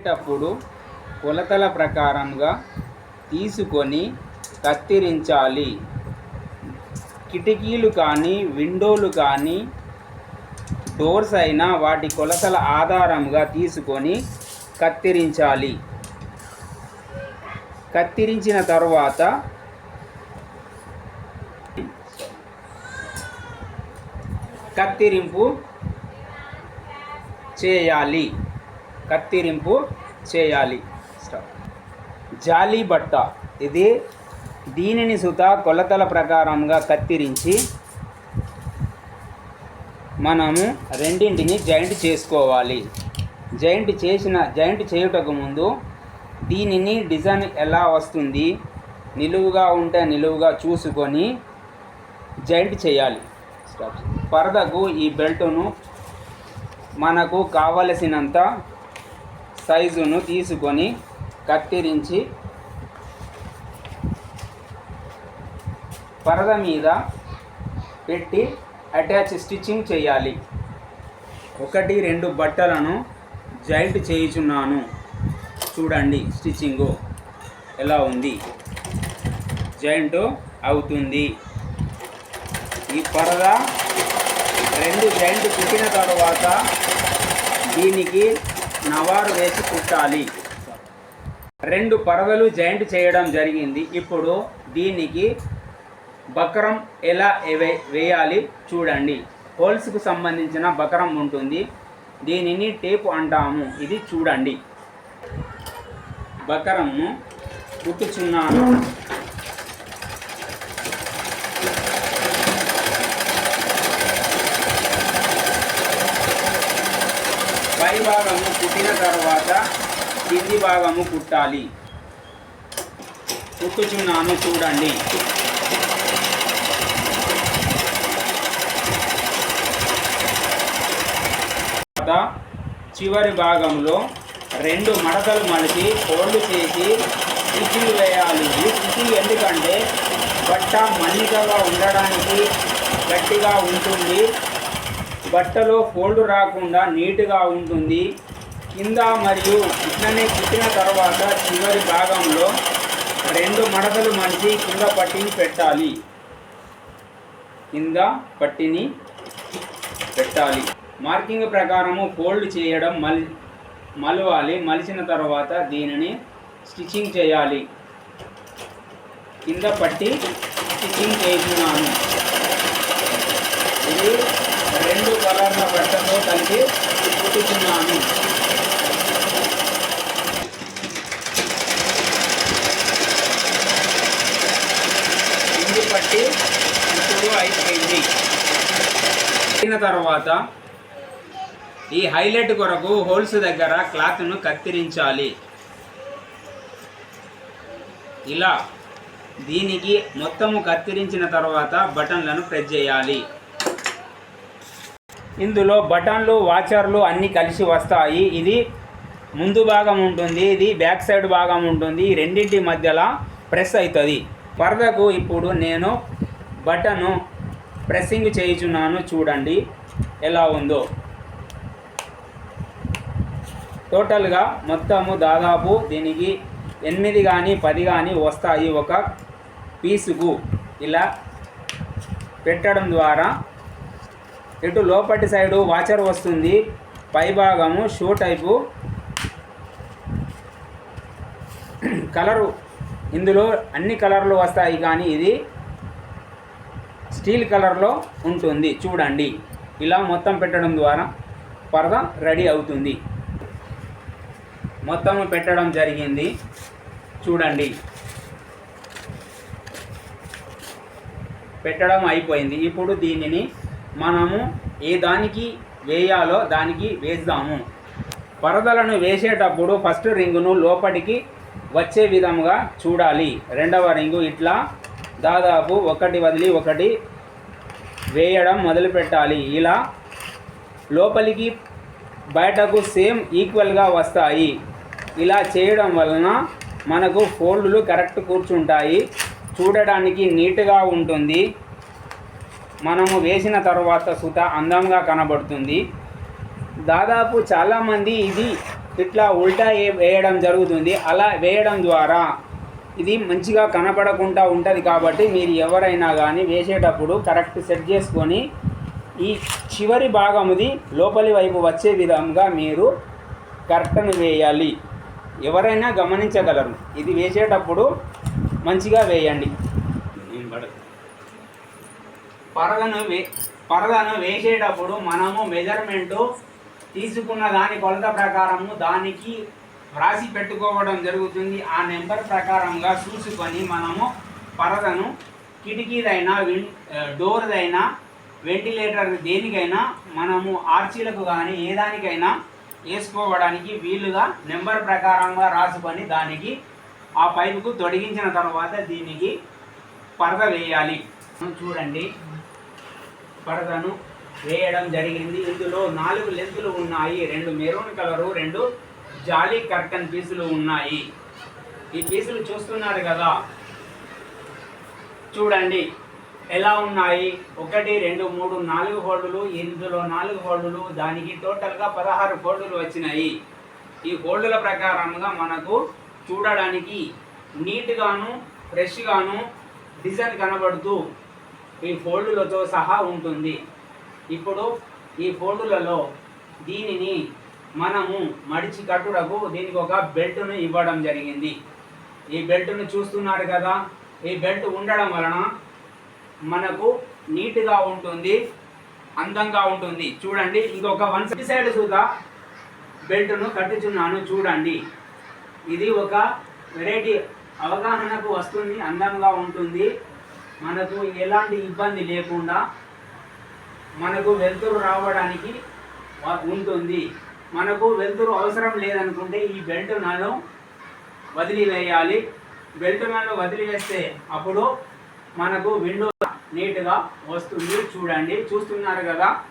చేసేటప్పుడు కొలతల ప్రకారంగా తీసుకొని కత్తిరించాలి. కిటికీలు కానీ విండోలు కానీ డోర్స్ అయినా వాటి కొలతల ఆధారంగా తీసుకొని కత్తిరించాలి. కత్తిరించిన తర్వాత కత్తిరింపు చేయాలి. కత్తిరింపు చేయాలి. స్టాప్. బట్ట. ఇది దీనిని సుత కొలతల ప్రకారంగా కత్తిరించి మనము రెండింటిని జాయింట్ చేసుకోవాలి. జాయింట్ చేసిన జాయింట్ చేయుటకు ముందు దీనిని డిజైన్ ఎలా వస్తుంది? నిలువుగా ఉంటే నిలువుగా చూసుకొని జాయింట్ చేయాలి. స్టాప్. పరదకు ఈ బెల్టును మనకు కావలసినంత సైజును తీసుకొని కత్తిరించి పరద మీద పెట్టి అటాచ్ స్టిచ్చింగ్ చేయాలి. ఒకటి రెండు బట్టలను జాయింట్ చేయుచున్నాను. చూడండి స్టిచ్చింగు ఎలా ఉంది? జాయింట్ అవుతుంది. ఈ పరద రెండు జాయింట్ కుట్టిన తర్వాత దీనికి నవారు వేసి కుట్టాలి. రెండు పరదలు జాయింట్ చేయడం జరిగింది. ఇప్పుడు దీనికి బకరం ఎలా వే- వేయాలి చూడండి. హోల్స్కు సంబంధించిన బకరం ఉంటుంది. దీనిని టేపు అంటాము. ఇది చూడండి. బకరంను కుట్టుచున్నాను పై భాగము కుట్టిన తర్వాత కింది భాగము కుట్టాలి కుట్టుచున్నాను చూడండి. తర్వాత చివరి భాగంలో రెండు మడతలు మలిచి ఫోల్డ్ చేసి స్టిచ్చింగ్ వేయాలి. ఈ స్టిచ్చింగ్ ఎందుకంటే బట్ట మన్నికగా ఉండడానికి గట్టిగా ఉంటుంది. బట్టలో ఫోల్డ్ రాకుండా నీట్గా ఉంటుంది. కింద మరియు ఇట్లనే కుట్టిన తర్వాత చివరి భాగంలో రెండు మడతలు మలిచి కింద పట్టిని పెట్టాలి. కింద పట్టిని పెట్టాలి. మార్కింగ్ ప్రకారము ఫోల్డ్ చేయడం మల్ మలవాలి. మలిచిన తర్వాత దీనిని స్టిచ్చింగ్ చేయాలి. కింద పట్టి స్టిచ్చింగ్ చేస్తున్నాను. ఇది రెండు కలర్ల బట్టతో కలిపి కుట్టుతున్నాను కింది పట్టి ఇప్పుడు అయిపోయింది. అయిన తర్వాత ఈ హైలైట్ కొరకు హోల్స్ దగ్గర క్లాత్ను కత్తిరించాలి. ఇలా దీనికి మొత్తము కత్తిరించిన తర్వాత బటన్లను ప్రెస్ చేయాలి. ఇందులో బటన్లు వాచర్లు అన్నీ కలిసి వస్తాయి. ఇది ముందు భాగం ఉంటుంది ఇది బ్యాక్ సైడ్ భాగం ఉంటుంది ఈ రెండింటి మధ్యలో ప్రెస్ అవుతుంది పరదకు ఇప్పుడు నేను బటను ప్రెస్సింగ్ చేయుచున్నాను చూడండి ఎలా ఉందో. టోటల్గా మొత్తము దాదాపు దీనికి ఎనిమిది కానీ పది కానీ వస్తాయి ఒక పీసుకు. ఇలా పెట్టడం ద్వారా ఇటు లోపటి సైడు వాచర్ వస్తుంది. పై భాగము షూ టైపు. కలరు ఇందులో అన్ని కలర్లు వస్తాయి కానీ ఇది స్టీల్ కలర్లో ఉంటుంది. చూడండి. ఇలా మొత్తం పెట్టడం ద్వారా పరద రెడీ అవుతుంది. మొత్తం పెట్టడం జరిగింది. చూడండి. పెట్టడం అయిపోయింది. ఇప్పుడు దీనిని మనము ఏ దానికి వేయాలో దానికి వేద్దాము పరదలను వేసేటప్పుడు ఫస్ట్ రింగును లోపలికి వచ్చే విధంగా చూడాలి. రెండవ రింగు ఇట్లా దాదాపు ఒకటి వదిలి ఒకటి వేయడం మొదలుపెట్టాలి. ఇలా లోపలికి బయటకు సేమ్ ఈక్వల్గా వస్తాయి. ఇలా చేయడం వలన మనకు ఫోల్డ్లు కరెక్ట్ కూర్చుంటాయి. చూడడానికి నీట్గా ఉంటుంది. మనము వేసిన తర్వాత సుత అందంగా కనబడుతుంది. దాదాపు చాలామంది ఇది ఇట్లా ఉల్టా వేయడం జరుగుతుంది. అలా వేయడం ద్వారా ఇది మంచిగా కనపడకుండా ఉంటుంది కాబట్టి మీరు ఎవరైనా కానీ వేసేటప్పుడు కరెక్ట్ సెట్ చేసుకొని ఈ చివరి భాగముది లోపలి వైపు వచ్చే విధంగా మీరు కరెక్ట్ను వేయాలి. ఎవరైనా గమనించగలరు. ఇది వేసేటప్పుడు మంచిగా వేయండి. పడదు. పరదను వే పరదను వేసేటప్పుడు మనము మెజర్మెంటు తీసుకున్న దాని కొలత ప్రకారము దానికి వ్రాసి పెట్టుకోవడం జరుగుతుంది. ఆ నెంబర్ ప్రకారంగా చూసుకొని మనము పరదను కిటికీదైనా విన్ డోర్దైనా వెంటిలేటర్ దేనికైనా మనము ఆర్చీలకు కానీ ఏ దానికైనా వేసుకోవడానికి వీలుగా నెంబర్ ప్రకారంగా రాసుకొని దానికి ఆ పైపుకు తొడిగించిన తర్వాత దీనికి పరద వేయాలి. చూడండి. పరదను వేయడం జరిగింది. ఇందులో నాలుగు లెంతులు ఉన్నాయి. రెండు మెరూన్ కలరు రెండు జాలీ కర్టన్ పీసులు ఉన్నాయి. ఈ పీసులు చూస్తున్నారు కదా? చూడండి. ఎలా ఉన్నాయి? ఒకటి రెండు మూడు నాలుగు హోల్డులు. ఇందులో నాలుగు హోల్డులు. దానికి టోటల్గా పదహారు హోల్డులు వచ్చినాయి. ఈ హోల్డుల ప్రకారంగా మనకు చూడడానికి నీట్గాను ఫ్రెష్గాను డిజైన్ కనబడుతూ ఈ ఫోల్డులతో సహా ఉంటుంది. ఇప్పుడు ఈ ఫోల్డులలో దీనిని మనము మడిచి కట్టుటకు దీనికి ఒక బెల్ట్ను ఇవ్వడం జరిగింది. ఈ బెల్ట్ను చూస్తున్నారు కదా ఈ బెల్ట్ ఉండడం వలన మనకు నీట్గా ఉంటుంది అందంగా ఉంటుంది. చూడండి ఇంకొక వన్ సైడ్ సుధా బెల్ట్ను కట్టుచున్నాను చూడండి. ఇది ఒక వెరైటీ అవగాహనకు వస్తుంది అందంగా ఉంటుంది. మనకు ఎలాంటి ఇబ్బంది లేకుండా మనకు వెలుతురు రావడానికి ఉంటుంది. మనకు వెలుతురు అవసరం లేదనుకుంటే ఈ బెల్ట్ నన్ను వదిలివేయాలి. బెల్ట్ నన్ను వదిలివేస్తే అప్పుడు మనకు విండో నీట్గా వస్తుంది. చూడండి చూస్తున్నారు కదా?